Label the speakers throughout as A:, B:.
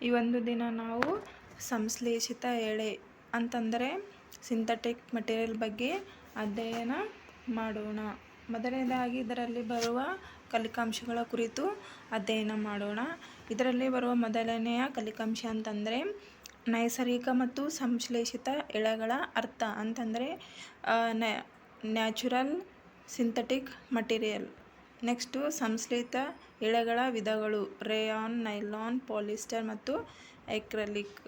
A: ಈ ಒಂದು ದಿನ ನಾವು ಸಂಶ್ಲೇಷಿತ ಎಳೆ ಅಂತಂದರೆ ಸಿಂಥೆಟಿಕ್ ಮಟೀರಿಯಲ್ ಬಗ್ಗೆ ಅಧ್ಯಯನ ಮಾಡೋಣ. ಮೊದಲನೇದಾಗಿ ಇದರಲ್ಲಿ ಬರುವ ಕಲಿಕಾಂಶಗಳ ಕುರಿತು ಅಧ್ಯಯನ ಮಾಡೋಣ. ಇದರಲ್ಲಿ ಬರುವ ಮೊದಲನೆಯ ಕಲಿಕಾಂಶ ಅಂತಂದರೆ ನೈಸರ್ಗಿಕ ಮತ್ತು ಸಂಶ್ಲೇಷಿತ ಎಳೆಗಳ ಅರ್ಥ ಅಂತಂದರೆ ನ್ಯಾಚುರಲ್ ಸಿಂಥೆಟಿಕ್ ಮಟೀರಿಯಲ್. ನೆಕ್ಸ್ಟು ಸಂಶ್ಲೇಷಿತ ಎಳೆಗಳ ವಿಧಗಳು, ರೇಯಾನ್, ನೈಲಾನ್, ಪಾಲಿಸ್ಟರ್ ಮತ್ತು acrylic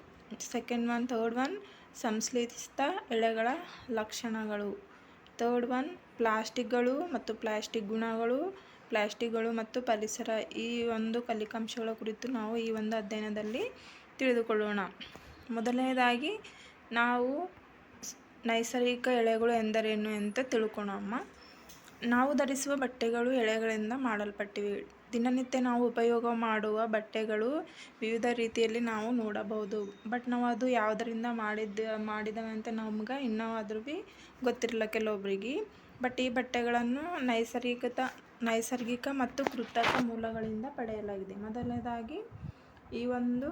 A: second one, third one, ಸಂಶ್ಲೇಷಿತ ಎಳೆಗಳ ಲಕ್ಷಣಗಳು. ಥರ್ಡ್ ಒನ್, ಪ್ಲಾಸ್ಟಿಕ್ಗಳು ಮತ್ತು ಪ್ಲಾಸ್ಟಿಕ್ ಗುಣಗಳು, ಪ್ಲಾಸ್ಟಿಕ್ಗಳು ಮತ್ತು ಪರಿಸರ. ಈ ಒಂದು ಕಲಿಕಾಂಶಗಳ ಕುರಿತು ನಾವು ಈ ಒಂದು ಅಧ್ಯಯನದಲ್ಲಿ ತಿಳಿದುಕೊಳ್ಳೋಣ. ಮೊದಲನೇದಾಗಿ, ನಾವು ನೈಸರ್ಗಿಕ ಎಳೆಗಳು ಎಂದರೇನು ಅಂತ ತಿಳ್ಕೊಳಮ್ಮ ನಾವು ಧರಿಸುವ ಬಟ್ಟೆಗಳು ಎಳೆಗಳಿಂದ ಮಾಡಲ್ಪಟ್ಟಿವೆ. ದಿನನಿತ್ಯ ನಾವು ಉಪಯೋಗ ಮಾಡುವ ಬಟ್ಟೆಗಳು ವಿವಿಧ ರೀತಿಯಲ್ಲಿ ನಾವು ನೋಡಬಹುದು. ಬಟ್ ನಾವು ಅದು ಯಾವುದರಿಂದ ಮಾಡಿದ್ದ ಅಂತ ನಮ್ಗೆ ಇನ್ನೂ ಆದರೂ ಭೀ ಗೊತ್ತಿರಲ್ಲ ಕೆಲವೊಬ್ಬರಿಗೆ ಬಟ್ ಈ ಬಟ್ಟೆಗಳನ್ನು ನೈಸರ್ಗಿಕತ, ನೈಸರ್ಗಿಕ ಮತ್ತು ಕೃತಕ ಮೂಲಗಳಿಂದ ಪಡೆಯಲಾಗಿದೆ. ಮೊದಲನೇದಾಗಿ ಈ ಒಂದು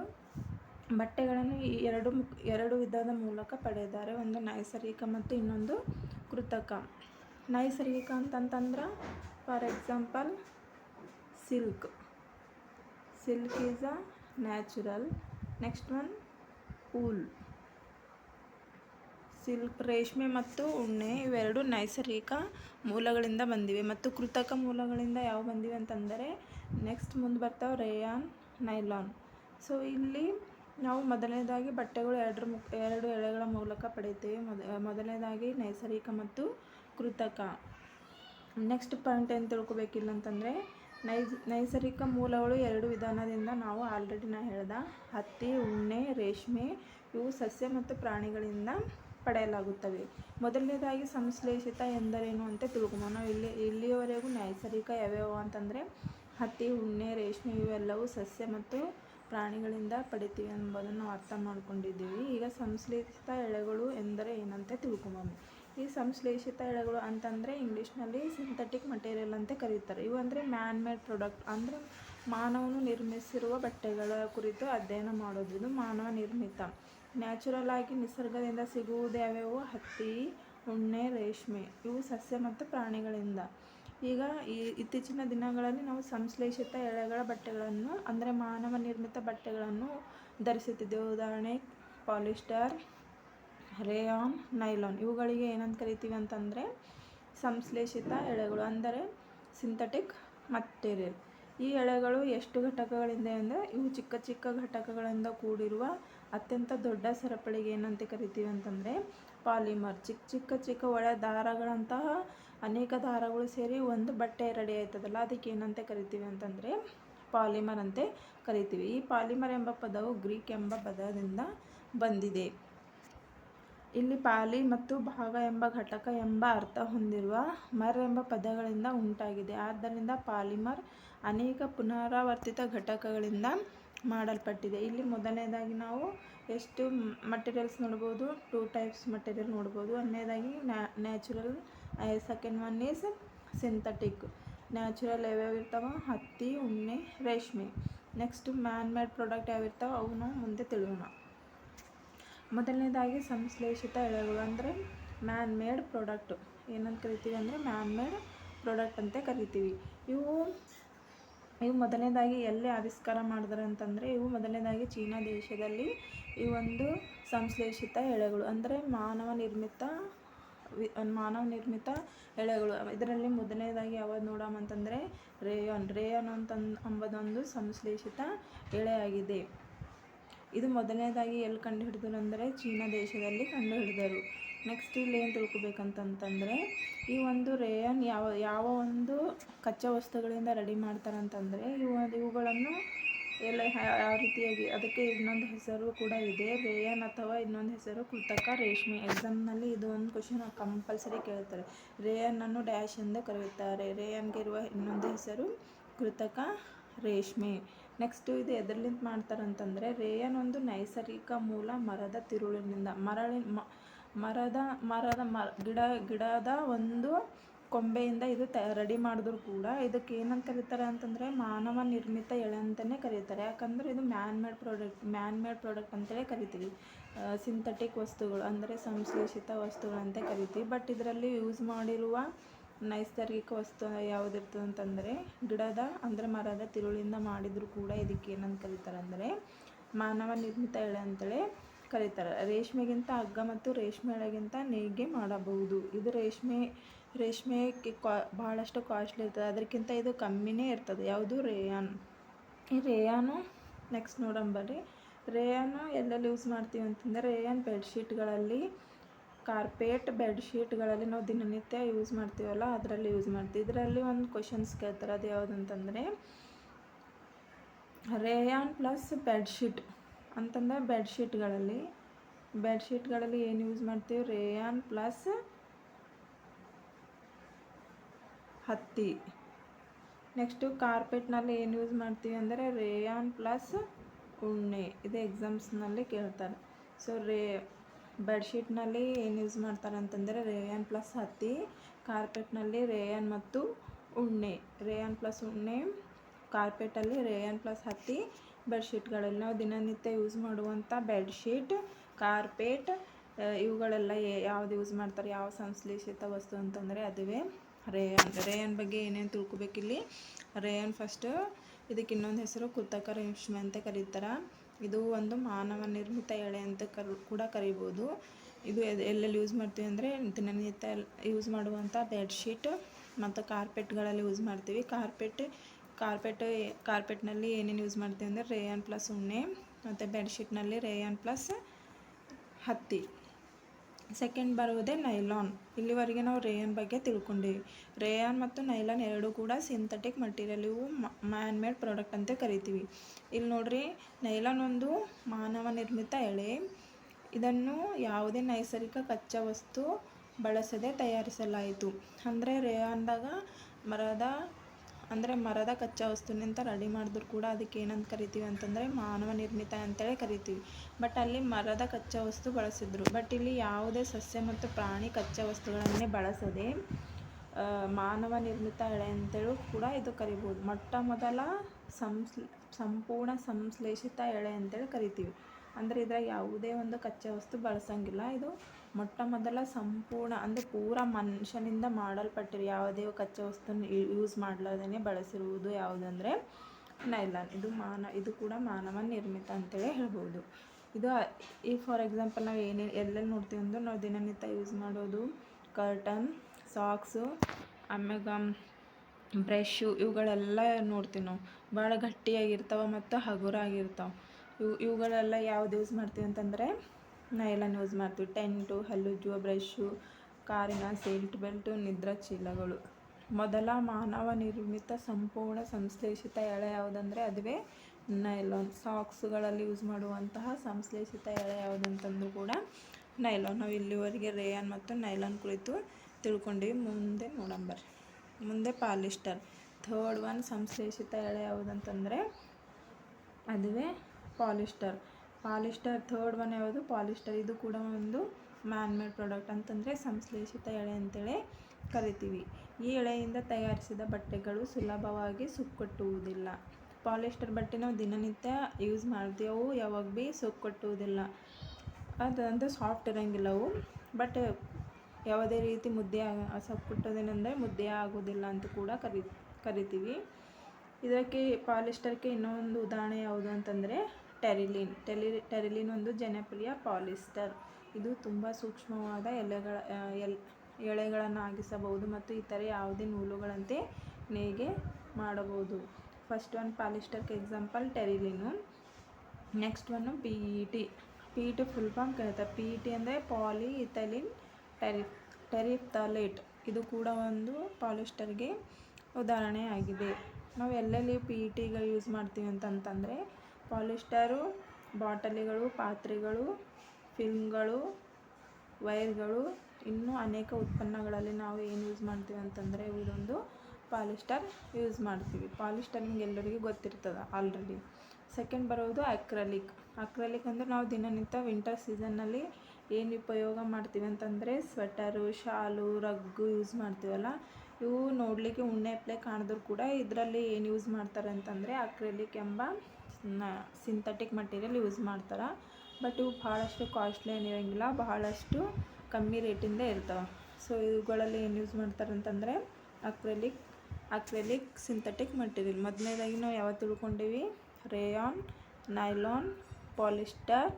A: ಬಟ್ಟೆಗಳನ್ನು ಎರಡು ಎರಡು ವಿಧದ ಮೂಲಕ ಪಡೆದಿದ್ದಾರೆ ಒಂದು ನೈಸರ್ಗಿಕ ಮತ್ತು ಇನ್ನೊಂದು ಕೃತಕ. ನೈಸರ್ಗಿಕ ಅಂತಂತಂದ್ರೆ, for example silk. Silk is a natural. Next one, wool. Silk, ರೇಷ್ಮೆ ಮತ್ತು ಉಣ್ಣೆ ಇವೆರಡು ನೈಸರ್ಗಿಕ ಮೂಲಗಳಿಂದ ಬಂದಿವೆ. ಮತ್ತು ಕೃತಕ ಮೂಲಗಳಿಂದ ಯಾವ ಬಂದಿವೆ ಅಂತಂದರೆ, ನೆಕ್ಸ್ಟ್ ಮುಂದೆ ಬರ್ತಾವೆ ರೇಯಾನ್, ನೈಲಾನ್. ಸೊ, ಇಲ್ಲಿ ನಾವು ಮೊದಲನೇದಾಗಿ ಬಟ್ಟೆಗಳು ಎರಡರ ಮುಖ ಎರಡು ಎಳೆಗಳ ಮೂಲಕ ಪಡೆಯುತ್ತೇವೆ. ಮೊದ, ಮೊದಲನೇದಾಗಿ ನೈಸರ್ಗಿಕ ಮತ್ತು ಕೃತಕ. ನೆಕ್ಸ್ಟ್ ಪಾಯಿಂಟ್ ಏನು ತಿಳ್ಕೊಬೇಕಿಲ್ಲ ಅಂತಂದರೆ ನೈಸ್ ನೈಸರ್ಗಿಕ ಮೂಲಗಳು ಎರಡು ವಿಧಾನದಿಂದ ನಾವು ಆಲ್ರೆಡಿ ನಾ ಹೇಳ್ದ. ಹತ್ತಿ, ಉಣ್ಣೆ, ರೇಷ್ಮೆ, ಇವು ಸಸ್ಯ ಮತ್ತು ಪ್ರಾಣಿಗಳಿಂದ ಪಡೆಯಲಾಗುತ್ತವೆ. ಮೊದಲನೇದಾಗಿ ಸಂಶ್ಲೇಷಿತ ಎಂದರೇನು ಅಂತ ತಿಳ್ಕೊಬೋದು ನಾವು ಇಲ್ಲಿ, ಇಲ್ಲಿಯವರೆಗೂ ನೈಸರ್ಗಿಕ ಯಾವ್ಯಾವು ಅಂತಂದರೆ ಹತ್ತಿ, ಉಣ್ಣೆ, ರೇಷ್ಮೆ ಇವೆಲ್ಲವೂ ಸಸ್ಯ ಮತ್ತು ಪ್ರಾಣಿಗಳಿಂದ ಪಡಿತೀವಿ ಎಂಬುದನ್ನು ನಾವು ಅರ್ಥ ಮಾಡ್ಕೊಂಡಿದ್ದೀವಿ. ಈಗ ಸಂಶ್ಲೇಷಿತ ಎಳೆಗಳು ಎಂದರೆ ಏನಂತ ತಿಳ್ಕೊಬೋದು ಈ ಸಂಶ್ಲೇಷಿತ ಎಳೆಗಳು ಅಂತಂದರೆ ಇಂಗ್ಲೀಷ್ನಲ್ಲಿ ಸಿಂಥೆಟಿಕ್ ಮಟೀರಿಯಲ್ ಅಂತ ಕರೀತಾರೆ. ಇವು ಅಂದರೆ ಮ್ಯಾನ್ ಮೇಡ್ ಪ್ರಾಡಕ್ಟ್ ಅಂದರೆ ಮಾನವನು ನಿರ್ಮಿಸಿರುವ ಬಟ್ಟೆಗಳ ಕುರಿತು ಅಧ್ಯಯನ ಮಾಡೋದು. ಇದು ಮಾನವ ನಿರ್ಮಿತ. ನ್ಯಾಚುರಲ್ ಆಗಿ ನಿಸರ್ಗದಿಂದ ಸಿಗುವುದು ಯಾವ್ಯಾವು ಹತ್ತಿ, ಉಣ್ಣೆ, ರೇಷ್ಮೆ. ಇವು ಸಸ್ಯ ಮತ್ತು ಪ್ರಾಣಿಗಳಿಂದ. ಈಗ ಈ ಇತ್ತೀಚಿನ ದಿನಗಳಲ್ಲಿ ನಾವು ಸಂಶ್ಲೇಷಿತ ಎಳೆಗಳ ಬಟ್ಟೆಗಳನ್ನು, ಅಂದರೆ ಮಾನವ ನಿರ್ಮಿತ ಬಟ್ಟೆಗಳನ್ನು ಧರಿಸುತ್ತಿದ್ದೇವೆ. ಉದಾಹರಣೆ ಪಾಲಿಸ್ಟರ್ ರೇಯಾನ್, ನೈಲಾನ್ ಇವುಗಳಿಗೆ ಏನಂತ ಕರಿತೀವಿ ಅಂತಂದರೆ ಸಂಶ್ಲೇಷಿತ ಎಳೆಗಳು ಅಂದರೆ ಸಿಂಥೆಟಿಕ್ ಮಟೀರಿಯಲ್. ಈ ಎಳೆಗಳು ಎಷ್ಟು ಘಟಕಗಳಿಂದ ಅಂದರೆ ಇವು ಚಿಕ್ಕ ಚಿಕ್ಕ ಘಟಕಗಳಿಂದ ಕೂಡಿರುವ ಅತ್ಯಂತ ದೊಡ್ಡ ಸರಪಳಿಗೆ ಏನಂತ ಕರಿತೀವಿ ಅಂತಂದರೆ ಪಾಲಿಮರ್. ಚಿಕ್ಕ ಚಿಕ್ಕ ಚಿಕ್ಕ ಒಳ ದಾರಗಳಂತಹ ಅನೇಕ ದಾರಗಳು ಸೇರಿ ಒಂದು ಬಟ್ಟೆ ರೆಡಿ ಆಯ್ತದಲ್ಲ, ಅದಕ್ಕೆ ಏನಂತ ಕರಿತೀವಿ ಅಂತಂದರೆ ಪಾಲಿಮರ್ ಅಂತೆ ಕರಿತೀವಿ. ಈ ಪಾಲಿಮರ್ ಎಂಬ ಪದವು ಗ್ರೀಕ್ ಎಂಬ ಪದದಿಂದ ಬಂದಿದೆ. ಇಲ್ಲಿ ಪಾಲಿ ಮತ್ತು ಭಾಗ ಎಂಬ ಘಟಕ ಎಂಬ ಅರ್ಥ ಹೊಂದಿರುವ ಮರ್ ಎಂಬ ಪದಗಳಿಂದ ಉಂಟಾಗಿದೆ. ಆದ್ದರಿಂದ ಪಾಲಿಮರ್ ಅನೇಕ ಪುನರಾವರ್ತಿತ ಘಟಕಗಳಿಂದ ಮಾಡಲ್ಪಟ್ಟಿದೆ. ಇಲ್ಲಿ ಮೊದಲನೇದಾಗಿ ನಾವು ಎಷ್ಟು ಮಟೀರಿಯಲ್ಸ್ ನೋಡ್ಬೋದು? ಟೂ ಟೈಪ್ಸ್ ಮಟೀರಿಯಲ್ ನೋಡ್ಬೋದು. ಒಂದನೇದಾಗಿ natural second one is synthetic natural ಯಾವ್ಯಾವ ಇರ್ತಾವೆ? ಹತ್ತಿ, ಉಣ್ಣೆ, ರೇಷ್ಮೆ. ನೆಕ್ಸ್ಟ್ ಮ್ಯಾನ್ ಮೇಡ್ ಪ್ರಾಡಕ್ಟ್ ಯಾವಿರ್ತಾವೆ ಅವನ್ನ ಮುಂದೆ ತಿಳಿಯೋಣ ಮೊದಲನೇದಾಗಿ ಸಂಶ್ಲೇಷಿತ ಎಳೆಗಳು ಅಂದರೆ ಮ್ಯಾನ್ ಮೇಡ್ ಪ್ರಾಡಕ್ಟು ಏನಂತ ಕರಿತೀವಿ ಅಂದರೆ ಮ್ಯಾನ್ ಮೇಡ್ ಪ್ರಾಡಕ್ಟ್ ಅಂತ ಕರಿತೀವಿ. ಇವು ಇವು ಮೊದಲನೇದಾಗಿ ಎಲ್ಲಿ ಆವಿಷ್ಕಾರ ಮಾಡಿದ್ರೆ ಅಂತಂದರೆ ಇವು ಮೊದಲನೇದಾಗಿ ಚೀನಾ ದೇಶದಲ್ಲಿ ಈ ಒಂದು ಸಂಶ್ಲೇಷಿತ ಎಳೆಗಳು ಅಂದರೆ ಮಾನವ ನಿರ್ಮಿತ ಮಾನವ ನಿರ್ಮಿತ ಎಳೆಗಳು. ಇದರಲ್ಲಿ ಮೊದಲನೇದಾಗಿ ಯಾವಾಗ ನೋಡೋಣ ಅಂತಂದರೆ ರೇಯಾನ್ ರೇಯಾನ್ ಅಂತಂದು ಅಂಬದೊಂದು ಸಂಶ್ಲೇಷಿತ ಎಳೆಯಾಗಿದೆ. ಇದು ಮೊದಲನೇದಾಗಿ ಎಲ್ಲಿ ಕಂಡು ಹಿಡಿದ್ರು ಅಂದರೆ ಚೀನಾ ದೇಶದಲ್ಲಿ ಕಂಡು ಹಿಡಿದರು ನೆಕ್ಸ್ಟ್ ಇಲ್ಲಿ ಏನು ತಿಳ್ಕೊಬೇಕಂತಂತಂದರೆ, ಈ ಒಂದು ರೇಯನ್ ಯಾವ ಯಾವ ಒಂದು ಕಚ್ಚಾ ವಸ್ತುಗಳಿಂದ ರೆಡಿ ಮಾಡ್ತಾರಂತಂದರೆ, ಇವು, ಇವುಗಳನ್ನು ಎಲ್ಲ ಯಾವ ರೀತಿಯಾಗಿ, ಅದಕ್ಕೆ ಇನ್ನೊಂದು ಹೆಸರು ಕೂಡ ಇದೆ. ರೇಯನ್ ಅಥವಾ ಇನ್ನೊಂದು ಹೆಸರು ಕೃತಕ ರೇಷ್ಮೆ. ಎಕ್ಸಾಮ್ನಲ್ಲಿ ಇದು ಒಂದು ಕ್ವಶನ್ ಕಂಪಲ್ಸರಿ ಕೇಳ್ತಾರೆ. ರೇಯನ್ನನ್ನು ಡ್ಯಾಶ್ ಎಂದು ಕರೆಯುತ್ತಾರೆ. ರೇಯನ್ಗೆ ಇರುವ ಇನ್ನೊಂದು ಹೆಸರು ಕೃತಕ ರೇಷ್ಮೆ. ನೆಕ್ಸ್ಟು ಇದು ಎದರ್ಲಿಂದ ಮಾಡ್ತಾರಂತಂದರೆ ರೇಯನ್ ಒಂದು ನೈಸರ್ಗಿಕ ಮೂಲ ಮರದ ತಿರುಳಿನಿಂದ, ಮರಳಿ ಮರದ ಮರದ ಮ, ಗಿಡ, ಗಿಡದ ಒಂದು ಕೊಂಬೆಯಿಂದ ಇದು ತ, ರೆಡಿ ಮಾಡಿದ್ರು ಕೂಡ ಇದಕ್ಕೆ ಏನಂತ ಕರೀತಾರೆ ಅಂತಂದರೆ, ಮಾನವ ನಿರ್ಮಿತ ಎಳೆ ಅಂತಲೇ ಕರೀತಾರೆ. ಯಾಕಂದರೆ ಇದು man made product man made product ಅಂತಲೇ ಕರಿತೀವಿ. ಸಿಂಥೆಟಿಕ್ ವಸ್ತುಗಳು, ಅಂದರೆ ಸಂಶ್ಲೇಷಿತ ವಸ್ತುಗಳಂತೆ ಕರಿತೀವಿ. ಬಟ್ ಇದರಲ್ಲಿ ಯೂಸ್ ಮಾಡಿರುವ ನೈಸರ್ಗಿಕ ವಸ್ತು ಯಾವುದಿರ್ತದೆ ಅಂತಂದರೆ ಗಿಡದ, ಅಂದರೆ ಮರದ ತಿರುಳಿಂದ ಮಾಡಿದರೂ ಕೂಡ ಇದಕ್ಕೆ ಏನಂತ ಕರೀತಾರೆ ಅಂದರೆ ಮಾನವ ನಿರ್ಮಿತ ಎಳೆ ಅಂತೇಳಿ ಕರೀತಾರೆ. ರೇಷ್ಮೆಗಿಂತ ಹಗ್ಗ ಮತ್ತು ರೇಷ್ಮೆ ಎಳೆಗಿಂತ ನೇಯ್ಗೆ ಮಾಡಬಹುದು. ಇದು ರೇಷ್ಮೆ ರೇಷ್ಮೆ ಕ್ವಾ ಭಾಳಷ್ಟು ಕಾಸ್ಟ್ಲಿ ಇರ್ತದೆ. ಅದಕ್ಕಿಂತ ಇದು ಕಮ್ಮಿನೇ ಇರ್ತದೆ. ಯಾವುದು? ರೇಯಾನ್. ಈ ರೇಯಾನು ನೆಕ್ಸ್ಟ್ ನೋಡಂಬರ್ರಿ ರೇಯಾನು ಎಲ್ಲೆಲ್ಲಿ ಯೂಸ್ ಮಾಡ್ತೀವಿ ಅಂತಂದರೆ ರೇಯಾನ್ ಬೆಡ್ಶೀಟ್ಗಳಲ್ಲಿ ಕಾರ್ಪೇಟ್ ಬೆಡ್ಶೀಟ್ಗಳಲ್ಲಿ ನಾವು ದಿನನಿತ್ಯ ಯೂಸ್ ಮಾಡ್ತೀವಲ್ಲ, ಅದರಲ್ಲಿ ಯೂಸ್ ಮಾಡ್ತೀವಿ. ಇದರಲ್ಲಿ ಒಂದು ಕ್ವಶನ್ಸ್ ಕೇಳ್ತಾರೆ ಅದು ಯಾವುದಂತಂದರೆ, ರೇಯಾನ್ ಪ್ಲಸ್ ಬೆಡ್ಶೀಟ್ ಅಂತಂದರೆ ಬೆಡ್ಶೀಟ್ಗಳಲ್ಲಿ ಬೆಡ್ಶೀಟ್ಗಳಲ್ಲಿ ಏನು ಯೂಸ್ ಮಾಡ್ತೀವಿ? ರೇಯಾನ್ ಪ್ಲಸ್ ಹತ್ತಿ. ನೆಕ್ಸ್ಟು ಕಾರ್ಪೆಟ್ನಲ್ಲಿ ಏನು ಯೂಸ್ ಮಾಡ್ತೀವಿ ಅಂದರೆ ರೇಯಾನ್ ಪ್ಲಸ್ ಉಣ್ಣೆ. ಇದು ಎಕ್ಸಾಮ್ಸ್ನಲ್ಲಿ ಕೇಳ್ತಾರೆ. ಸೊ ರೇ ಬೆಡ್ಶೀಟ್ನಲ್ಲಿ ಏನು ಯೂಸ್ ಮಾಡ್ತಾರೆ ಅಂತಂದರೆ ರೇಯಾನ್ ಪ್ಲಸ್ ಹತ್ತಿ, ಕಾರ್ಪೆಟ್ನಲ್ಲಿ ರೇಯಾನ್ ಮತ್ತು ಉಣ್ಣೆ. ರೇಯಾನ್ ಪ್ಲಸ್ ಉಣ್ಣೆ ಕಾರ್ಪೆಟಲ್ಲಿ ರೇಯಾನ್ ಪ್ಲಸ್ ಹತ್ತಿ, ಬೆಡ್ಶೀಟ್ಗಳಲ್ಲಿ ನಾವು ದಿನನಿತ್ಯ ಯೂಸ್ ಮಾಡುವಂಥ ಬೆಡ್ಶೀಟ್, ಕಾರ್ಪೆಟ್ ಇವುಗಳೆಲ್ಲ ಯಾವ್ದು ಯೂಸ್ ಮಾಡ್ತಾರೆ, ಯಾವ ಸಂಶ್ಲೇಷಿತ ವಸ್ತು ಅಂತಂದರೆ ಅದುವೇ ರೇಯಾನ್. ರೇಯಾನ್ ಬಗ್ಗೆ ಏನೇನು ತಿಳ್ಕೊಬೇಕಿಲ್ಲಿ? ರೇಯಾನ್ ಫಸ್ಟ್ ಇದಕ್ಕೆ ಇನ್ನೊಂದು ಹೆಸರು ಕೃತಕ ರೇಷ್ಮೆ ಅಂತ ಕರೀತಾರೆ. ಇದು ಒಂದು ಮಾನವ ನಿರ್ಮಿತ ಎಳೆ ಅಂತ ಕರ್, ಕೂಡ ಕರಿಬೋದು. ಇದು ಎಲ್ಲೆಲ್ಲಿ ಯೂಸ್ ಮಾಡ್ತೀವಿ ಅಂದರೆ ದಿನನಿತ್ಯ ಯೂಸ್ ಮಾಡುವಂಥ ಬೆಡ್ಶೀಟ್ ಮತ್ತು ಕಾರ್ಪೆಟ್ಗಳಲ್ಲಿ ಯೂಸ್ ಮಾಡ್ತೀವಿ. ಕಾರ್ಪೆಟ್ ಕಾರ್ಪೆಟ್, ಕಾರ್ಪೆಟ್ನಲ್ಲಿ ಏನೇನು ಯೂಸ್ ಮಾಡ್ತೀವಿ ಅಂದರೆ ರೇಯಾನ್ ಪ್ಲಸ್ ಉಣ್ಣೆ ಮತ್ತು ಬೆಡ್ಶೀಟ್ನಲ್ಲಿ ರೇಯಾನ್ ಪ್ಲಸ್ ಹತ್ತಿ. ಸೆಕೆಂಡ್ ಬರುವುದೇ ನೈಲಾನ್. ಇಲ್ಲಿವರೆಗೆ ನಾವು ರೇಯಾನ್ ಬಗ್ಗೆ ತಿಳ್ಕೊಂಡೀವಿ. ರೇಯಾನ್ ಮತ್ತು ನೈಲಾನ್ ಎರಡೂ ಕೂಡ ಸಿಂಥೆಟಿಕ್ ಮಟೀರಿಯಲ್ ಇವು ಮ್ಯಾನ್ ಮೇಡ್ ಪ್ರಾಡಕ್ಟ್ ಅಂತ ಕರಿತೀವಿ. ಇಲ್ಲಿ ನೋಡ್ರಿ, ನೈಲಾನ್ ಒಂದು ಮಾನವ ನಿರ್ಮಿತ ಎಳೆ. ಇದನ್ನು ಯಾವುದೇ ನೈಸರ್ಗಿಕ ಕಚ್ಚಾ ವಸ್ತು ಬಳಸದೆ ತಯಾರಿಸಲಾಯಿತು. ಅಂದರೆ ರೇಯಾನ್ದಾಗ ಮರದ ಅಂದರೆ ಮರದ ಕಚ್ಚಾ ವಸ್ತುನಿಂದ ರೆಡಿ ಮಾಡಿದ್ರು ಕೂಡ ಅದಕ್ಕೆ ಏನಂತ ಕರಿತೀವಿ ಅಂತಂದರೆ ಮಾನವ ನಿರ್ಮಿತ ಅಂತೇಳಿ ಕರಿತೀವಿ. ಬಟ್ ಅಲ್ಲಿ ಮರದ ಕಚ್ಚಾ ವಸ್ತು ಬಳಸಿದ್ರು. ಬಟ್ ಇಲ್ಲಿ ಯಾವುದೇ ಸಸ್ಯ ಮತ್ತು ಪ್ರಾಣಿ ಕಚ್ಚಾ ವಸ್ತುಗಳನ್ನೇ ಬಳಸದೆ ಮಾನವ ನಿರ್ಮಿತ ಎಳೆ ಅಂತೇಳಿ ಕೂಡ ಇದು ಕರಿಬೋದು. ಮೊಟ್ಟ ಮೊದಲ ಸಂಸ್, ಸಂಪೂರ್ಣ ಸಂಶ್ಲೇಷಿತ ಎಳೆ ಅಂತೇಳಿ ಕರಿತೀವಿ. ಅಂದರೆ ಇದ್ರಾಗ ಯಾವುದೇ ಒಂದು ಕಚ್ಚಾ ವಸ್ತು ಬಳಸಂಗಿಲ್ಲ. ಇದು ಮೊಟ್ಟ ಮೊದಲ ಸಂಪೂರ್ಣ, ಅಂದರೆ ಪೂರ ಮನುಷ್ಯನಿಂದ ಮಾಡಲ್ಪಟ್ಟಿರೋ ಯಾವುದೇ ಕಚ್ಚಾ ವಸ್ತುನ ಯೂಸ್ ಮಾಡಲಾರ್ದೇ ಬಳಸಿರುವುದು ಯಾವುದಂದರೆ ನೈಲಾನ್. ಇದು ಮಾನ, ಇದು ಕೂಡ ಮಾನವ ನಿರ್ಮಿತ ಅಂತೇಳಿ ಹೇಳ್ಬೋದು. ಇದು ಈ ಫಾರ್ ಎಕ್ಸಾಂಪಲ್ ನಾವು ಏನೇನು ಎಲ್ಲೆಲ್ಲಿ ನೋಡ್ತೀವಿ ಅಂದ್ರೆ ನಾವು ದಿನನಿತ್ಯ ಯೂಸ್ ಮಾಡೋದು ಕರ್ಟನ್ ಸಾಕ್ಸು ಆಮ್ಯಾಗ ಬ್ರಷು ಇವುಗಳೆಲ್ಲ ನೋಡ್ತೀವಿ ನಾವು. ಭಾಳ ಗಟ್ಟಿಯಾಗಿರ್ತಾವೆ ಮತ್ತು ಹಗುರಾಗಿರ್ತಾವೆ. ಇವು, ಇವುಗಳೆಲ್ಲ ಯಾವ್ದು ಯೂಸ್ ಮಾಡ್ತೀವಿ ಅಂತಂದರೆ ನೈಲಾನ್ ಯೂಸ್ ಮಾಡ್ತೀವಿ. ಟೆಂಟು, ಹಲ್ಲುಜ್ಜುವ ಬ್ರಷ್ಷು ಕಾರಿನ ಸೀಟ್ ಬೆಲ್ಟು, ನಿದ್ರಾ ಚೀಲಗಳು. ಮೊದಲ ಮಾನವ ನಿರ್ಮಿತ ಸಂಪೂರ್ಣ ಸಂಶ್ಲೇಷಿತ ಎಳೆ ಯಾವುದಂದರೆ ಅದುವೇ ನೈಲಾನ್. ಸಾಕ್ಸ್ಗಳಲ್ಲಿ ಯೂಸ್ ಮಾಡುವಂತಹ ಸಂಶ್ಲೇಷಿತ ಎಳೆ ಯಾವುದಂತಂದು ಕೂಡ ನೈಲಾನ್. ನಾವು ಇಲ್ಲಿವರೆಗೆ ರೇಯಾನ್ ಮತ್ತು ನೈಲಾನ್ ಕುರಿತು ತಿಳ್ಕೊಂಡ್ವಿ. ಮುಂದೆ ನೋಡಂಬರ್ ಮುಂದೆ ಪಾಲಿಸ್ಟರ್. ಥರ್ಡ್ ಒನ್ ಸಂಶ್ಲೇಷಿತ ಎಳೆ ಯಾವುದಂತಂದರೆ ಅದುವೇ ಪಾಲಿಸ್ಟರ್. ಪಾಲಿಸ್ಟರ್ ಥರ್ಡ್ ಒನ್ ಯಾವುದು? ಪಾಲಿಸ್ಟರ್ ಇದು ಕೂಡ ಒಂದು ಮ್ಯಾನ್ ಮೇಡ್ ಪ್ರಾಡಕ್ಟ್ ಅಂತಂದರೆ ಸಂಶ್ಲೇಷಿತ ಎಳೆ ಅಂತೇಳಿ ಕರಿತೀವಿ. ಈ ಎಳೆಯಿಂದ ತಯಾರಿಸಿದ ಬಟ್ಟೆಗಳು ಸುಲಭವಾಗಿ ಸುಕ್ಕಟ್ಟುವುದಿಲ್ಲ. ಪಾಲಿಸ್ಟರ್ ಬಟ್ಟೆ ನಾವು ದಿನನಿತ್ಯ ಯೂಸ್ ಮಾಡ್ತೀವಿ ಅವು ಯಾವಾಗ ಭೀ ಸುಕ್ಕಟ್ಟುವುದಿಲ್ಲ. ಅದು ಅಂದ್ರೆ ಸಾಫ್ಟ್ ಇರೋಂಗಿಲ್ಲ ಅವು. ಬಟ್ ಯಾವುದೇ ರೀತಿ ಮುದ್ದೆ ಸೊಕ್ಕುಟ್ಟೋದೇನೆಂದರೆ ಮುದ್ದೆ ಆಗೋದಿಲ್ಲ ಅಂತ ಕೂಡ ಕರಿ, ಕರಿತೀವಿ. ಇದಕ್ಕೆ ಪಾಲಿಸ್ಟರ್ಗೆ ಇನ್ನೊಂದು ಉದಾಹರಣೆ ಯಾವುದು ಅಂತಂದರೆ ಟೆರಿಲಿನ್, ಟೆಲಿ, ಟೆರಿಲಿನ್ ಒಂದು ಜನಪ್ರಿಯ ಪಾಲಿಸ್ಟರ್. ಇದು ತುಂಬ ಸೂಕ್ಷ್ಮವಾದ ಎಲೆಗಳ ಎಲ್ ಎಳೆಗಳನ್ನು ಆಗಿಸಬಹುದು ಮತ್ತು ಇತರೆ ಯಾವುದೇ ನೂಲುಗಳಂತೆ ನೇಯ್ಗೆ ಮಾಡಬಹುದು. First one ಪಾಲಿಸ್ಟರ್ಗೆ example terylene. Next one P E T. P E full form ಕೇಳ್ತಾರೆ ಪಿ ಇ ಟಿ ಅಂದರೆ ಪಾಲಿ ಇಥಲಿನ್ ಟೆರಿ ಟೆರಿಫ್ತಾಲೇಟ್ ಇದು ಕೂಡ ಒಂದು ಪಾಲಿಸ್ಟರ್ಗೆ ಉದಾಹರಣೆ ಆಗಿದೆ ನಾವು ಎಲ್ಲೆಲ್ಲಿ ಪಿ ಇ ಟಿಗಳು ಯೂಸ್ ಮಾಡ್ತೀವಿ ಅಂತಂತಂದರೆ ಪಾಲಿಸ್ಟರು, ಬಾಟಲಿಗಳು, ಪಾತ್ರೆಗಳು, ಫಿಲ್ಮ್ಗಳು, ವೈರ್ಗಳು, ಇನ್ನೂ ಅನೇಕ ಉತ್ಪನ್ನಗಳಲ್ಲಿ ನಾವು ಏನು ಯೂಸ್ ಮಾಡ್ತೀವಿ ಅಂತಂದರೆ ಇದೊಂದು ಪಾಲಿಸ್ಟರ್ ಯೂಸ್ ಮಾಡ್ತೀವಿ. ಪಾಲಿಸ್ಟರ್ ನಿಮ್ಗೆ ಎಲ್ಲರಿಗೂ ಗೊತ್ತಿರ್ತದೆ ಆಲ್ರೆಡಿ ಸೆಕೆಂಡ್ ಬರೋದು ಅಕ್ರಲಿಕ್ ಅಕ್ರಲಿಕ್ ಅಂದರೆ ನಾವು ದಿನನಿತ್ಯ ವಿಂಟರ್ ಸೀಸನ್ನಲ್ಲಿ ಏನು ಉಪಯೋಗ ಮಾಡ್ತೀವಿ ಅಂತಂದರೆ ಸ್ವೆಟರು ಶಾಲು ರಗ್ಗು ಯೂಸ್ ಮಾಡ್ತೀವಲ್ಲ, ಇವು ನೋಡಲಿಕ್ಕೆ ಉಣ್ಣೆ ಪ್ಲೇ ಕಾಣಿದ್ರು ಕೂಡ ಇದರಲ್ಲಿ ಏನು ಯೂಸ್ ಮಾಡ್ತಾರೆ ಅಂತಂದರೆ ಅಕ್ರಲಿಕ್ ಎಂಬ ಸಿಂಥೆಟಿಕ್ ಮಟೀರಿಯಲ್ ಯೂಸ್ ಮಾಡ್ತಾರೆ. ಬಟ್ ಇವು ಭಾಳಷ್ಟು ಕಾಸ್ಟ್ಲಿ ಏನಿರೋಂಗಿಲ್ಲ ಬಹಳಷ್ಟು ಕಮ್ಮಿ ರೇಟಿಂದ ಇರ್ತವೆ. ಸೊ ಇವುಗಳಲ್ಲಿ ಏನು ಯೂಸ್ ಮಾಡ್ತಾರೆ ಅಂತಂದರೆ ಅಕ್ರೆಲಿಕ್ ಅಕ್ರೆಲಿಕ್ ಸಿಂಥೆಟಿಕ್ ಮಟೀರಿಯಲ್ ಮೊದಲನೇದಾಗಿ ನಾವು ಯಾವ ತಿಳ್ಕೊಂಡೀವಿ? ರೇಯಾನ್ ನೈಲಾನ್ ಪಾಲಿಸ್ಟರ್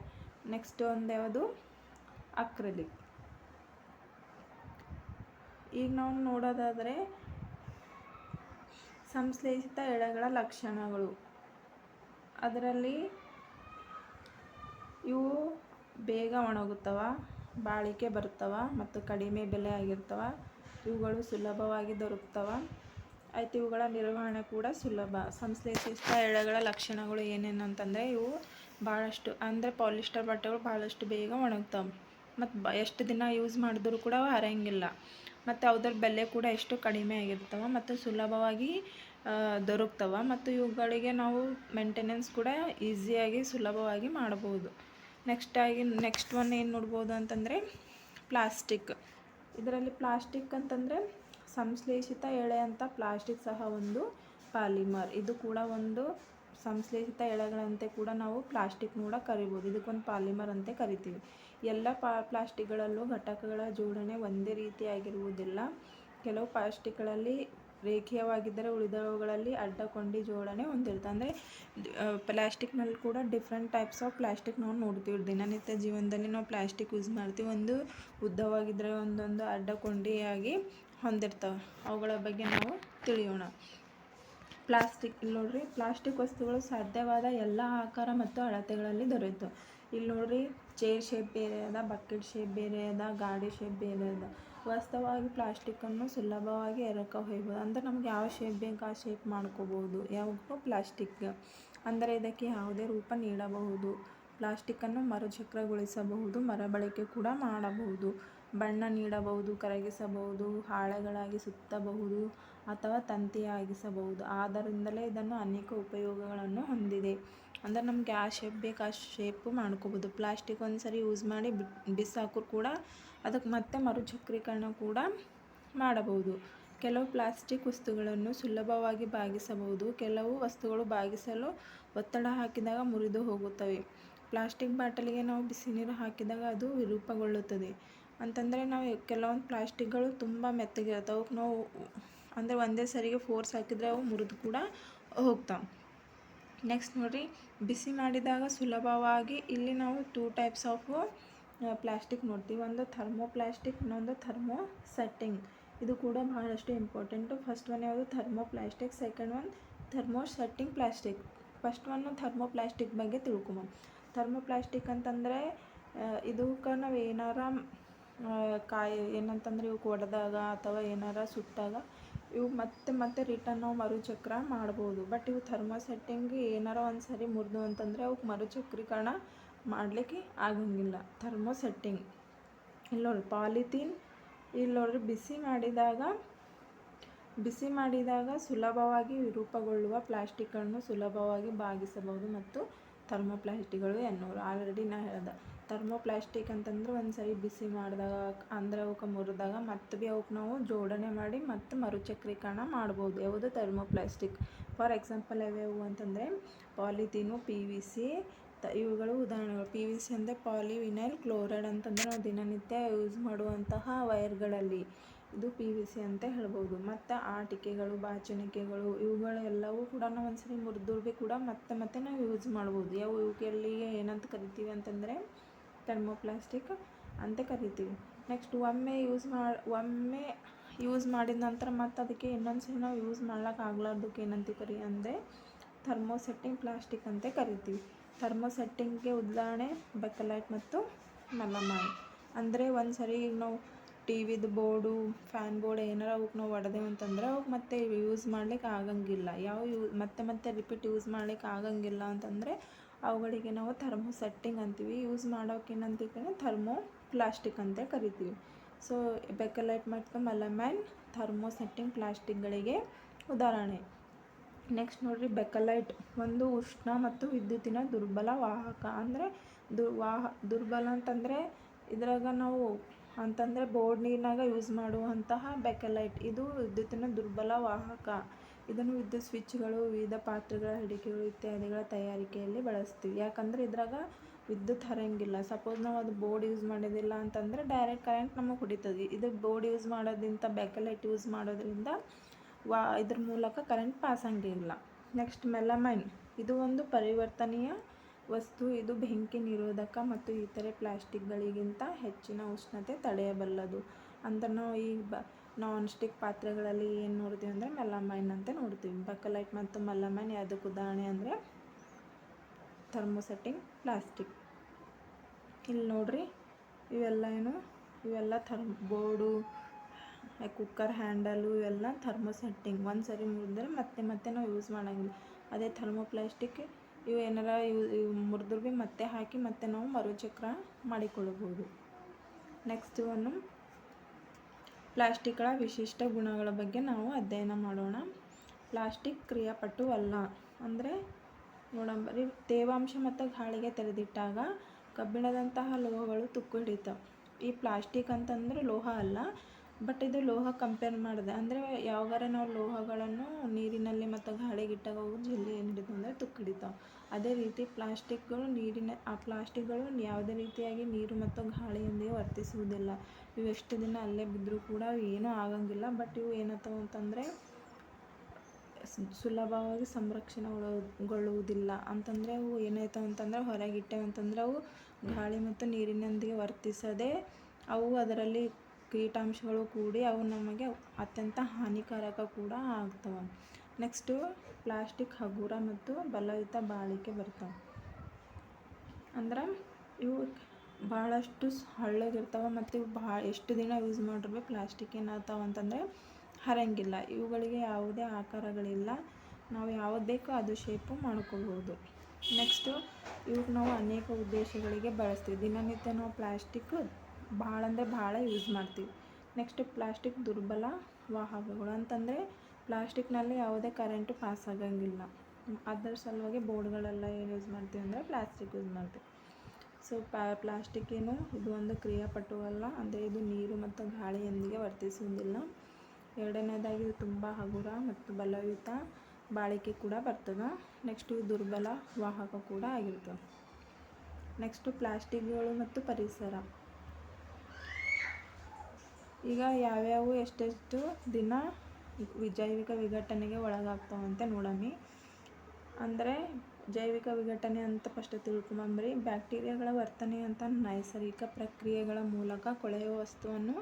A: ನೆಕ್ಸ್ಟ್ ಒಂದು ಯಾವುದು? ಅಕ್ರೆಲಿಕ್ ಈಗ ನಾವು ನೋಡೋದಾದರೆ ಸಂಶ್ಲೇಷಿತ ಎಳೆಗಳ ಲಕ್ಷಣಗಳು. ಅದರಲ್ಲಿ ಇವು ಬೇಗ ಒಣಗುತ್ತವ, ಬಾಳಿಕೆ ಬರುತ್ತವೆ ಮತ್ತು ಕಡಿಮೆ ಬೆಲೆ ಆಗಿರ್ತವ. ಇವುಗಳು ಸುಲಭವಾಗಿ ದೊರಕ್ತವ. ಆಯ್ತು, ಇವುಗಳ ನಿರ್ವಹಣೆ ಕೂಡ ಸುಲಭ. ಸಂಶ್ಲೇಷಿತ ಎಳೆಗಳ ಲಕ್ಷಣಗಳು ಏನೇನು ಅಂತಂದರೆ ಇವು ಭಾಳಷ್ಟು ಅಂದರೆ ಪಾಲಿಸ್ಟರ್ ಬಟ್ಟೆಗಳು ಭಾಳಷ್ಟು ಬೇಗ ಒಣಗ್ತವೆ. ಮತ್ತು ಎಷ್ಟು ದಿನ ಯೂಸ್ ಮಾಡಿದ್ರು ಕೂಡ ಅವು ಹರಿಯಂಗಿಲ್ಲ ಮತ್ತು ಅವ್ದ್ರ ಬೆಲೆ ಕೂಡ ಎಷ್ಟು ಕಡಿಮೆ ಆಗಿರ್ತವೆ ಮತ್ತು ಸುಲಭವಾಗಿ ದೊರಕ್ತವೆ ಮತ್ತು ಇವುಗಳಿಗೆ ನಾವು ಮೇಂಟೆನೆನ್ಸ್ ಕೂಡ ಈಸಿಯಾಗಿ ಸುಲಭವಾಗಿ ಮಾಡಬಹುದು. ನೆಕ್ಸ್ಟ್ ಆಗಿ ನೆಕ್ಸ್ಟ್ ಒನ್ ಏನು ನೋಡ್ಬೋದು ಅಂತಂದರೆ ಪ್ಲಾಸ್ಟಿಕ್ ಇದರಲ್ಲಿ ಪ್ಲಾಸ್ಟಿಕ್ ಅಂತಂದರೆ ಸಂಶ್ಲೇಷಿತ ಎಳೆ ಅಂತ ಪ್ಲಾಸ್ಟಿಕ್ ಸಹ ಒಂದು ಪಾಲಿಮರ್ ಇದು ಕೂಡ ಒಂದು ಸಂಶ್ಲೇಷಿತ ಎಳೆಗಳಂತೆ ಕೂಡ ನಾವು ಪ್ಲಾಸ್ಟಿಕ್ ಕೂಡ ಕರಿಬೋದು. ಇದಕ್ಕೊಂದು ಪಾಲಿಮರ್ ಅಂತ ಕರಿತೀವಿ. ಎಲ್ಲ ಪಾ ಪ್ಲಾಸ್ಟಿಕ್ಗಳಲ್ಲೂ ಘಟಕಗಳ ಜೋಡಣೆ ಒಂದೇ ರೀತಿಯಾಗಿರುವುದಿಲ್ಲ. ಕೆಲವು ಪ್ಲಾಸ್ಟಿಕ್ಗಳಲ್ಲಿ ರೇಖೀಯವಾಗಿದ್ದರೆ ಉಳಿದವುಗಳಲ್ಲಿ ಅಡ್ಡಕೊಂಡಿ ಜೋಡಣೆ ಹೊಂದಿರುತ್ತೆ. ಅಂದರೆ ಪ್ಲಾಸ್ಟಿಕ್ನಲ್ಲಿ ಕೂಡ ಡಿಫ್ರೆಂಟ್ ಟೈಪ್ಸ್ ಆಫ್ ಪ್ಲಾಸ್ಟಿಕ್ ನಾವು ನೋಡ್ತೀವಿ. ದಿನನಿತ್ಯ ಜೀವನದಲ್ಲಿ ನಾವು ಪ್ಲಾಸ್ಟಿಕ್ ಯೂಸ್ ಮಾಡ್ತೀವಿ. ಒಂದು ಉದ್ದವಾಗಿದ್ದರೆ ಒಂದೊಂದು ಅಡ್ಡಕೊಂಡಿಯಾಗಿ ಹೊಂದಿರ್ತವೆ. ಅವುಗಳ ಬಗ್ಗೆ ನಾವು ತಿಳಿಯೋಣ. ಪ್ಲಾಸ್ಟಿಕ್ ಇಲ್ಲಿ ನೋಡ್ರಿ ಪ್ಲಾಸ್ಟಿಕ್ ವಸ್ತುಗಳು ಸಾಧ್ಯವಾದ ಎಲ್ಲ ಆಕಾರ ಮತ್ತು ಅಳತೆಗಳಲ್ಲಿ ದೊರೆಯುತ್ತವೆ. ಇಲ್ಲಿ ನೋಡ್ರಿ ಚೇರ್ ಶೇಪ್ ಬೇರೆ ಅದ ಬಕೆಟ್ ಶೇಪ್ ಬೇರೆ ಅದ, ಗಾಡಿ ಶೇಪ್ ಬೇರೆ ಅದ. ವಾಸ್ತವವಾಗಿ ಪ್ಲಾಸ್ಟಿಕ್ಕನ್ನು ಸುಲಭವಾಗಿ ಎರಕ ಹೊಯ್ಬೋದು ಅಂದರೆ ನಮ್ಗೆ ಯಾವ ಶೇಪ್ ಬೇಕು ಆ ಶೇಪ್ ಮಾಡ್ಕೋಬೋದು. ಯಾವಾಗೂ ಪ್ಲಾಸ್ಟಿಕ್ ಅಂದರೆ ಇದಕ್ಕೆ ಯಾವುದೇ ರೂಪ ನೀಡಬಹುದು. ಪ್ಲಾಸ್ಟಿಕ್ಕನ್ನು ಮರುಚಕ್ರಗೊಳಿಸಬಹುದು, ಮರಬಳಕೆ ಕೂಡ ಮಾಡಬಹುದು. ಬಣ್ಣ ನೀಡಬಹುದು, ಕರಗಿಸಬಹುದು, ಹಾಳೆಗಳಾಗಿ ಸುತ್ತಬಹುದು ಅಥವಾ ತಂತಿಯಾಗಿಸಬಹುದು. ಆದ್ದರಿಂದಲೇ ಇದನ್ನು ಅನೇಕ ಉಪಯೋಗಗಳನ್ನು ಹೊಂದಿದೆ. ಅಂದರೆ ನಮಗೆ ಆ ಶೇಪ್ ಬೇಕು, ಆ ಶೇಪು ಮಾಡ್ಕೋಬೋದು. ಪ್ಲಾಸ್ಟಿಕ್ ಒಂದು ಸರಿ ಯೂಸ್ ಮಾಡಿ ಬಿಸಾಕರು ಕೂಡ ಅದಕ್ಕೆ ಮತ್ತೆ ಮರುಚಕ್ರೀಕರಣ ಕೂಡ ಮಾಡಬಹುದು. ಕೆಲವು ಪ್ಲಾಸ್ಟಿಕ್ ವಸ್ತುಗಳನ್ನು ಸುಲಭವಾಗಿ ಬಾಗಿಸಬಹುದು. ಕೆಲವು ವಸ್ತುಗಳು ಬಾಗಿಸಲು ಒತ್ತಡ ಹಾಕಿದಾಗ ಮುರಿದು ಹೋಗುತ್ತವೆ. ಪ್ಲಾಸ್ಟಿಕ್ ಬಾಟಲಿಗೆ ನಾವು ಬಿಸಿ ನೀರು ಹಾಕಿದಾಗ ಅದು ವಿರೂಪಗೊಳ್ಳುತ್ತದೆ. ಅಂತಂದರೆ ನಾವು ಕೆಲವೊಂದು ಪ್ಲಾಸ್ಟಿಕ್ಗಳು ತುಂಬ ಮೆತ್ತಗಿರುತ್ತೆ ಅವಕ್ಕೆ ನಾವು ಅಂದರೆ ಒಂದೇ ಸರಿಗೆ ಫೋರ್ಸ್ ಹಾಕಿದರೆ ಅವು ಮುರಿದು ಕೂಡ ಹೋಗ್ತಾವೆ. ನೆಕ್ಸ್ಟ್ ನೋಡಿರಿ, ಬಿಸಿ ಮಾಡಿದಾಗ ಸುಲಭವಾಗಿ ಇಲ್ಲಿ ನಾವು ಟೂ ಟೈಪ್ಸ್ ಆಫ್ ಪ್ಲಾಸ್ಟಿಕ್ ನೋಡ್ತೀವಿ. ಒಂದು ಥರ್ಮೋ ಪ್ಲಾಸ್ಟಿಕ್, ಇನ್ನೊಂದು ಥರ್ಮೋ ಸೆಟ್ಟಿಂಗ್. ಇದು ಕೂಡ ಬಹಳಷ್ಟು ಇಂಪಾರ್ಟೆಂಟು ಫಸ್ಟ್ ಒನ್ ಯಾವುದು? Thermoplastic. Second one thermosetting plastic. First one thermoplastic ಬಗ್ಗೆ ತಿಳ್ಕೊಬೋದು ಥರ್ಮೋ ಪ್ಲಾಸ್ಟಿಕ್ ಅಂತಂದರೆ ಇದಕ್ಕೆ ನಾವು ಏನಾರ ಕಾಯಿ, ಏನಂತಂದ್ರೆ ಇವು ಒಡೆದಾಗ ಅಥವಾ ಏನಾರ ಸುಟ್ಟಾಗ ಇವು ಮತ್ತೆ ಮತ್ತೆ ರಿಟರ್ನ್ ನಾವು ಮರುಚಕ್ರ ಮಾಡ್ಬೋದು. ಬಟ್ ಇವು ಥರ್ಮೋಸೆಟ್ಟಿಂಗ್ ಏನಾರ ಒಂದು ಸರಿ ಮುರಿದು ಅಂತಂದರೆ ಅವಕ್ಕೆ ಮರುಚಕ್ರೀಕರಣ ಮಾಡಲಿಕ್ಕೆ ಆಗಂಗಿಲ್ಲ. ಥರ್ಮೋಸೆಟ್ಟಿಂಗ್ ಇಲ್ಲಿ ನೋಡಿ ಪಾಲಿಥೀನ್ ಇಲ್ಲಿ ನೋಡ್ರಿ ಬಿಸಿ ಮಾಡಿದಾಗ ಬಿಸಿ ಮಾಡಿದಾಗ ಸುಲಭವಾಗಿ ವಿರೂಪಗೊಳ್ಳುವ ಪ್ಲಾಸ್ಟಿಕ್ಗಳನ್ನು ಸುಲಭವಾಗಿ ಬಾಗಿಸಬಹುದು ಮತ್ತು ಥರ್ಮೋಪ್ಲಾಸ್ಟಿಕ್ಗಳು ಎನ್ನುವರು ಆಲ್ರೆಡಿ ನಾ ಹೇಳ್ದೆ. ಥರ್ಮೋಪ್ಲಾಸ್ಟಿಕ್ ಅಂತಂದ್ರೆ ಒಂದು ಸರಿ ಬಿಸಿ ಮಾಡಿದಾಗ ಅಂದ್ರೆ ಅವಕ್ಕೆ ಮುರಿದಾಗ ಮತ್ತೆ ಭೀ ಅವಕ್ಕೆ ನಾವು ಜೋಡಣೆ ಮಾಡಿ ಮತ್ತು ಮರುಚಕ್ರೀಕರಣ ಮಾಡ್ಬೋದು. ಯಾವುದು ಥರ್ಮೋಪ್ಲಾಸ್ಟಿಕ್? ಫಾರ್ ಎಕ್ಸಾಂಪಲ್, ಯಾವ್ಯಾವು ಅಂತಂದರೆ ಪಾಲಿಥೀನು, ಪಿ ವಿ ಸಿ ಇವುಗಳು ಉದಾಹರಣೆಗಳು. ಪಿ ವಿ ಸಿ ಅಂದರೆ ಪಾಲಿವಿನೈಲ್ ಕ್ಲೋರೈಡ್ ಅಂತಂದರೆ ನಾವು ದಿನನಿತ್ಯ ಯೂಸ್ ಮಾಡುವಂತಹ ವೈರ್ಗಳಲ್ಲಿ ಇದು ಪಿ ವಿ ಸಿ ಅಂತ ಹೇಳ್ಬೋದು. ಮತ್ತು ಆಟಿಕೆಗಳು, ಬಾಚಣಿಕೆಗಳು ಇವುಗಳೆಲ್ಲವೂ ಕೂಡ ನಾವು ಒಂದ್ಸರಿ ಮುರಿದ್ರು ಕೂಡ ಮತ್ತೆ ಮತ್ತೆ ನಾವು ಯೂಸ್ ಮಾಡ್ಬೋದು. ಯಾವ ಇವುಗಳಿಗೆ ಏನಂತ ಕರಿತೀವಿ ಅಂತಂದರೆ ಥರ್ಮೋಪ್ಲಾಸ್ಟಿಕ್ ಅಂತ ಕರಿತೀವಿ. ನೆಕ್ಸ್ಟ್ ಒಮ್ಮೆ ಯೂಸ್ ಮಾಡಿ ಒಮ್ಮೆ ಯೂಸ್ ಮಾಡಿದ ನಂತರ ಮತ್ತು ಅದಕ್ಕೆ ಇನ್ನೊಂದು ಸರಿ ನಾವು ಯೂಸ್ ಮಾಡ್ಲಿಕ್ಕೆ ಆಗ್ಲಾರ್ದಕ್ಕೆ ಏನಂತ ಕರಿ ಅಂದರೆ ಥರ್ಮೋಸೆಟ್ಟಿಂಗ್ ಪ್ಲಾಸ್ಟಿಕ್ ಅಂತ ಕರಿತೀವಿ. ಥರ್ಮೋಸೆಟ್ಟಿಂಗ್ಗೆ ಉದಾಹರಣೆ ಬೆಕಲೈಟ್ ಮತ್ತು ಮೆಲಮೈನ್ ಅಂದರೆ ಒಂದು ಸರಿ ಈಗ ನಾವು ಟಿ ವಿದು ಬೋರ್ಡು, ಫ್ಯಾನ್ ಬೋರ್ಡ್ ಏನಾರ ಅವಕ್ಕೆ ನಾವು ಹೊಡೆದೇವು ಅಂತಂದ್ರೆ ಅವಕ್ಕೆ ಮತ್ತೆ ಯೂಸ್ ಮಾಡ್ಲಿಕ್ಕೆ ಆಗಂಗಿಲ್ಲ. ಯಾವ ಯೂ, ಮತ್ತೆ ಮತ್ತೆ ರಿಪೀಟ್ ಯೂಸ್ ಮಾಡ್ಲಿಕ್ಕೆ ಆಗಂಗಿಲ್ಲ ಅಂತಂದರೆ ಅವುಗಳಿಗೆ ನಾವು ಥರ್ಮೋ ಸೆಟ್ಟಿಂಗ್ ಅಂತೀವಿ. ಯೂಸ್ ಮಾಡೋಕೆ ಏನಂತೀವಿ ಥರ್ಮೋ ಪ್ಲಾಸ್ಟಿಕ್ ಅಂತ ಕರಿತೀವಿ. ಸೊ, ಬೆಕಲೈಟ್ ಮತ್ತು ಮೆಲಮೈನ್ ಥರ್ಮೋ ಸೆಟ್ಟಿಂಗ್ ಪ್ಲಾಸ್ಟಿಕ್ಗಳಿಗೆ ಉದಾಹರಣೆ. ನೆಕ್ಸ್ಟ್ ನೋಡ್ರಿ ಬೆಕಲೈಟ್ ಒಂದು ಉಷ್ಣ ಮತ್ತು ವಿದ್ಯುತ್ತಿನ ದುರ್ಬಲ ವಾಹಕ. ಅಂದರೆ ದು, ವಾಹ, ದುರ್ಬಲ ಅಂತಂದರೆ ಇದ್ರಾಗ ನಾವು ಅಂತಂದರೆ ಬೋರ್ಡ್ ನೀರಿನಾಗ ಯೂಸ್ ಮಾಡುವಂತಹ ಬೆಕಲೈಟ್ ಇದು ವಿದ್ಯುತ್ತಿನ ದುರ್ಬಲ ವಾಹಕ. ಇದನ್ನು ವಿದ್ಯುತ್ ಸ್ವಿಚ್ಗಳು, ವಿವಿಧ ಪಾತ್ರೆಗಳ ಹಿಡಿಕೆಗಳು ಇತ್ಯಾದಿಗಳ ತಯಾರಿಕೆಯಲ್ಲಿ ಬಳಸ್ತೀವಿ. ಯಾಕಂದರೆ ಇದ್ರಾಗ ವಿದ್ಯುತ್ ಹರಂಗಿಲ್ಲ ಸಪೋಸ್ ನಾವು ಅದು ಬೋರ್ಡ್ ಯೂಸ್ ಮಾಡೋದಿಲ್ಲ ಅಂತಂದರೆ ಡೈರೆಕ್ಟ್ ಕರೆಂಟ್ ನಮಗೆ ಹೊಡಿತದೆ. ಇದು ಬೋರ್ಡ್ ಯೂಸ್ ಮಾಡೋದಿಂತ ಬೆಕಲೈಟ್ ಯೂಸ್ ಮಾಡೋದ್ರಿಂದ ವಾ, ಇದ್ರ ಮೂಲಕ ಕರೆಂಟ್ ಪಾಸ್ ಆಗಂಗಿಲ್ಲ ನೆಕ್ಸ್ಟ್ ಮೆಲಮೈನ್ ಇದು ಒಂದು ಪರಿವರ್ತನೀಯ ವಸ್ತು. ಇದು ಬೆಂಕಿ ನಿರೋಧಕ ಮತ್ತು ಇತರೆ ಪ್ಲಾಸ್ಟಿಕ್ಗಳಿಗಿಂತ ಹೆಚ್ಚಿನ ಉಷ್ಣತೆ ತಡೆಯಬಲ್ಲದು. ಅಂತ ನಾವು ಈ ಬ ನಾನ್ ಸ್ಟಿಕ್ ಪಾತ್ರೆಗಳಲ್ಲಿ ಏನು ನೋಡ್ತೀವಿ ಅಂದರೆ ಮೆಲಮೈನ್ ಅಂತ ನೋಡ್ತೀವಿ. ಬಕಲೈಟ್ ಮತ್ತು ಮೆಲಮೈನ್ ಯಾವುದಕ್ಕೆ ಉದಾಹರಣೆ ಅಂದರೆ ಥರ್ಮೋಸೆಟ್ಟಿಂಗ್ ಪ್ಲಾಸ್ಟಿಕ್ ಇಲ್ಲಿ ನೋಡ್ರಿ, ಇವೆಲ್ಲ ಏನು? ಇವೆಲ್ಲ therm, board cooker handle thermosetting ಒಂದು ಸರಿ ಮುರಿದ್ರೆ ಮತ್ತೆ ಮತ್ತೆ ನಾವು ಯೂಸ್ ಮಾಡೋಂಗಿಲ್ಲ. ಅದೇ ಥರ್ಮೋ ಪ್ಲಾಸ್ಟಿಕ್ ಇವು ಏನಾರ ಇವು ಮುರಿದ್ರು ಭೀ ಮತ್ತೆ ಹಾಕಿ ಮತ್ತೆ ನಾವು ಮರುಚಕ್ರ ಮಾಡಿಕೊಳ್ಳಬಹುದು ನೆಕ್ಸ್ಟ್ ಒಂದು ಪ್ಲಾಸ್ಟಿಕ್ಗಳ ವಿಶಿಷ್ಟ ಗುಣಗಳ ಬಗ್ಗೆ ನಾವು ಅಧ್ಯಯನ ಮಾಡೋಣ. ಪ್ಲಾಸ್ಟಿಕ್ ಕ್ರಿಯಾಪಟು ಅಲ್ಲ. ಅಂದರೆ ನೋಡಂಬರಿ ತೇವಾಂಶ ಮತ್ತು ಗಾಳಿಗೆ ತೆರೆದಿಟ್ಟಾಗ ಕಬ್ಬಿಣದಂತಹ ಲೋಹಗಳು ತುಕ್ಕು ಹಿಡಿತಾವೆ ಈ ಪ್ಲಾಸ್ಟಿಕ್ ಅಂತಂದರೆ ಲೋಹ ಅಲ್ಲ. ಬಟ್ ಇದು ಲೋಹ ಕಂಪೇರ್ ಮಾಡಿದೆ. ಅಂದರೆ ಯಾವಾಗಾರ ನಾವು ಲೋಹಗಳನ್ನು ನೀರಿನಲ್ಲಿ ಮತ್ತು ಗಾಳಿಗೆ ಇಟ್ಟಾಗ ಅವು ಜಲ್ದಿ ಏನು ಹಿಡಿತು ಅಂದರೆ ತುಕ್ಕು ಹಿಡಿತಾವೆ. ಅದೇ ರೀತಿ ಪ್ಲಾಸ್ಟಿಕ್ಗಳು ನೀರಿನ, ಆ ಪ್ಲಾಸ್ಟಿಕ್ಗಳು ಯಾವುದೇ ರೀತಿಯಾಗಿ ನೀರು ಮತ್ತು ಗಾಳಿಯೊಂದಿಗೆ ವರ್ತಿಸುವುದಿಲ್ಲ. ಇವು ಎಷ್ಟು ದಿನ ಅಲ್ಲೇ ಬಿದ್ದರೂ ಕೂಡ ಏನೂ ಆಗಂಗಿಲ್ಲ. ಬಟ್ ಇವು ಏನಾಗ್ತವೆ ಅಂತಂದರೆ ಸುಲಭವಾಗಿ ಸಂರಕ್ಷಣೆಗೊಳ್ಳುವುದಿಲ್ಲ. ಅಂತಂದರೆ ಅವು ಏನಾಯ್ತವೆ ಅಂತಂದರೆ ಹೊರಗೆ ಅಂತಂದ್ರೆ ಅಂತಂದರೆ ಅವು ಗಾಳಿ ಮತ್ತು ನೀರಿನೊಂದಿಗೆ ವರ್ತಿಸದೆ ಅವು ಅದರಲ್ಲಿ ಕೀಟಾಂಶಗಳು ಕೂಡಿ ಅವು ನಮಗೆ ಅತ್ಯಂತ ಹಾನಿಕಾರಕ ಕೂಡ ಆಗ್ತವೆ. ನೆಕ್ಸ್ಟು ಪ್ಲಾಸ್ಟಿಕ್ ಹಗುರ ಮತ್ತು ಬಲಯುತ ಬಾಳಿಕೆ ಬರ್ತವೆ. ಅಂದ್ರೆ ಇವು ಭಾಳಷ್ಟು ಹಳ್ಳಗಿರ್ತಾವೆ ಮತ್ತು ಇವು ಭಾಳ ಎಷ್ಟು ದಿನ ಯೂಸ್ ಭೀ ಪ್ಲಾಸ್ಟಿಕ್ ಏನಾಗ್ತಾವೆ ಅಂತಂದರೆ ಹರಂಗಿಲ್ಲ. ಇವುಗಳಿಗೆ ಯಾವುದೇ ಆಕಾರಗಳಿಲ್ಲ. ನಾವು ಯಾವ್ದು ಬೇಕೋ ಅದು ಶೇಪು ಮಾಡ್ಕೋಬೋದು. ನೆಕ್ಸ್ಟು ಇವ್ಕೆ ನಾವು ಅನೇಕ ಉದ್ದೇಶಗಳಿಗೆ ಬಳಸ್ತೀವಿ. ದಿನನಿತ್ಯ ನಾವು ಪ್ಲಾಸ್ಟಿಕ್ ಭಾಳ ಅಂದರೆ ಭಾಳ ಯೂಸ್ ಮಾಡ್ತೀವಿ. ನೆಕ್ಸ್ಟ್ ಪ್ಲಾಸ್ಟಿಕ್ ದುರ್ಬಲ ವಾಹಕಗಳು ಅಂತಂದರೆ ಪ್ಲಾಸ್ಟಿಕ್ನಲ್ಲಿ ಯಾವುದೇ ಕರೆಂಟು ಪಾಸ್ ಆಗಂಗಿಲ್ಲ. ಅದರ ಸಲುವಾಗಿ ಬೋರ್ಡ್ಗಳೆಲ್ಲ ಏನು ಯೂಸ್ ಮಾಡ್ತೀವಿ ಅಂದರೆ ಪ್ಲಾಸ್ಟಿಕ್ ಯೂಸ್ ಮಾಡ್ತೀವಿ. ಸೊ ಪ್ಲಾಸ್ಟಿಕ್ ಏನು ಇದು ಒಂದು ಕ್ರಿಯಾಪಟು ಅಲ್ಲ, ಅಂದರೆ ಇದು ನೀರು ಮತ್ತು ಗಾಳಿಯೊಂದಿಗೆ ವರ್ತಿಸುವುದಿಲ್ಲ. ಎರಡನೇದಾಗಿ ಇದು ತುಂಬ ಹಗುರ ಮತ್ತು ಬಲಯುತ ಬಾಳಿಕೆ ಕೂಡ ಬರ್ತದೆ. ನೆಕ್ಸ್ಟು ದುರ್ಬಲ ವಾಹಕ ಕೂಡ ಆಗಿರ್ತದೆ. ನೆಕ್ಸ್ಟು ಪ್ಲಾಸ್ಟಿಕ್ಗಳು ಮತ್ತು ಪರಿಸರ. ಈಗ ಯಾವ್ಯಾವು ಎಷ್ಟೆಷ್ಟು ದಿನ ಜೈವಿಕ ವಿಘಟನೆಗೆ ಒಳಗಾಗ್ತಾವೆ ಅಂತ ನೋಡಮ್ಮಿ ಅಂದರೆ ಜೈವಿಕ ವಿಘಟನೆ ಅಂತ ಫಸ್ಟ್ ತಿಳ್ಕೊಂಬಂಬ್ರಿ ಬ್ಯಾಕ್ಟೀರಿಯಾಗಳ ವರ್ತನೆ ಅಂತ ನೈಸರ್ಗಿಕ ಪ್ರಕ್ರಿಯೆಗಳ ಮೂಲಕ ಕೊಳೆಯುವ ವಸ್ತುವನ್ನು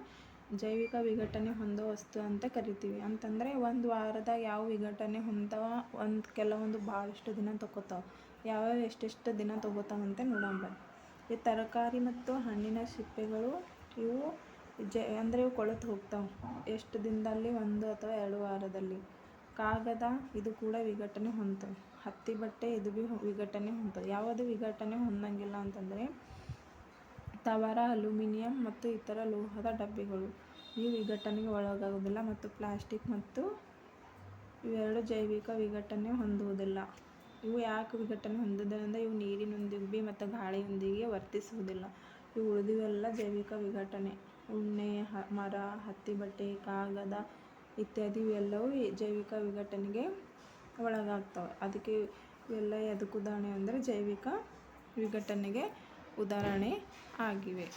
A: ಜೈವಿಕ ವಿಘಟನೆ ಹೊಂದೋ ವಸ್ತು ಅಂತ ಕರಿತೀವಿ. ಅಂತಂದರೆ ಒಂದು ವಾರದಾಗ ಯಾವ ವಿಘಟನೆ ಹೊಂದವ, ಒಂದು ಕೆಲವೊಂದು ಭಾಳಷ್ಟು ದಿನ ತೊಗೋತಾವೆ, ಯಾವ್ಯಾವ ಎಷ್ಟೆಷ್ಟು ದಿನ ತೊಗೋತಾವಂತೆ ನೋಡೋಣ ಈ ತರಕಾರಿ ಮತ್ತು ಹಣ್ಣಿನ ಸಿಪ್ಪೆಗಳು ಇವು ಜ, ಅಂದರೆ ಇವು ಕೊಳೆತು ಹೋಗ್ತಾವೆ. ಎಷ್ಟು ದಿನದಲ್ಲಿ ಒಂದು ಅಥವಾ ಎರಡು ವಾರದಲ್ಲಿ. ಕಾಗದ, ಇದು ಕೂಡ ವಿಘಟನೆ ಹೊಂದ್ತವೆ. ಹತ್ತಿ ಬಟ್ಟೆ, ಇದು ಭೀ ವಿಘಟನೆ ಹೊಂದ್ತವೆ. ಯಾವುದು ವಿಘಟನೆ ಹೊಂದಂಗಿಲ್ಲ ಅಂತಂದರೆ ತವರ, ಅಲ್ಯೂಮಿನಿಯಂ ಮತ್ತು ಇತರ ಲೋಹದ ಡಬ್ಬಿಗಳು. ಈ ವಿಘಟನೆಗೆ ಒಳಗಾಗುವುದಿಲ್ಲ ಮತ್ತು ಪ್ಲಾಸ್ಟಿಕ್ ಮತ್ತು ಇವೆರಡು ಜೈವಿಕ ವಿಘಟನೆ ಹೊಂದುವುದಿಲ್ಲ. ಇವು ಯಾಕೆ ವಿಘಟನೆ ಹೊಂದುವುದರಿಂದ ಇವು ನೀರಿನೊಂದಿಗೆ ಮತ್ತು ಗಾಳಿಯೊಂದಿಗೆ ವರ್ತಿಸುವುದಿಲ್ಲ. ಇವು ಉಳಿದಿವೆಲ್ಲ ಜೈವಿಕ ವಿಘಟನೆ. ಉಣ್ಣೆ, ಹ, ಮರ, ಹತ್ತಿ ಬಟ್ಟೆ, ಕಾಗದ ಇತ್ಯಾದಿ ಇವೆಲ್ಲವೂ ಜೈವಿಕ ವಿಘಟನೆಗೆ ಒಳಗಾಗ್ತವೆ. ಅದಕ್ಕೆ ಇವೆಲ್ಲ ಎದಕ್ಕೆ ಉದಾಹರಣೆ ಅಂದರೆ ಜೈವಿಕ ವಿಘಟನೆಗೆ ಉದಾಹರಣೆ ಆಗಿವೆ.